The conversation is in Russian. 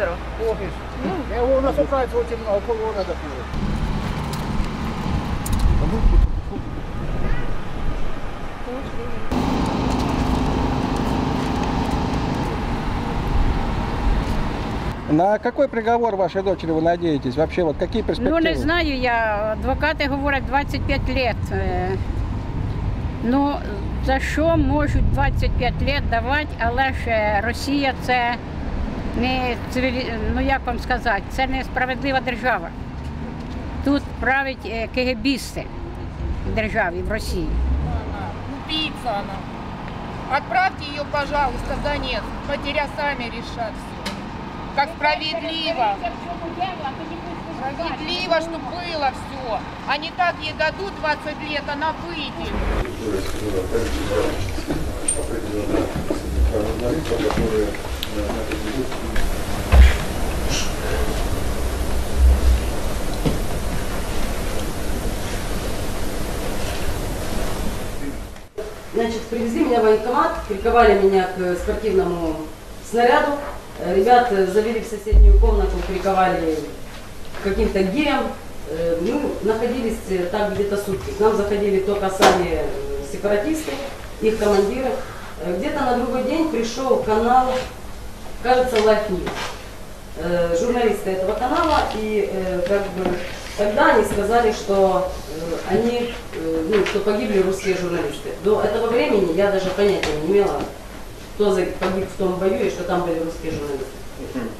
озеро. Помнишь? Его у нас украинцев очень много, полгорода курят. На какой приговор вашей дочери вы надеетесь? Вообще, вот какие перспективы? Ну не знаю я. Адвокати говорять 25 лет. Ну за що можуть 25 лет давати, але ж Росія це не цивілі... ну як вам сказати, це не справедлива держава. Тут править е, КГБісти в державі, в Росії. Убийца она. Отправьте ее, пожалуйста, в Донецк. Матеря сами решат все. Как справедливо. Справедливо, чтобы было все. А не так ей дадут 20 лет, она выйдет. Значит, привезли меня в военкомат, приковали меня к спортивному снаряду. Э, Ребят э, завели в соседнюю комнату, приковали каким-то гирям. Э, Мы находились так где-то сутки. К нам заходили только сами сепаратисты, их командиры. Где-то на другой день пришел канал, кажется, Life. Э, Журналисты этого канала, и э, как бы тогда они сказали, что э, они, ну, что погибли русские журналисты. До этого времени я даже понятия не имела, кто погиб в том бою и что там были русские журналисты.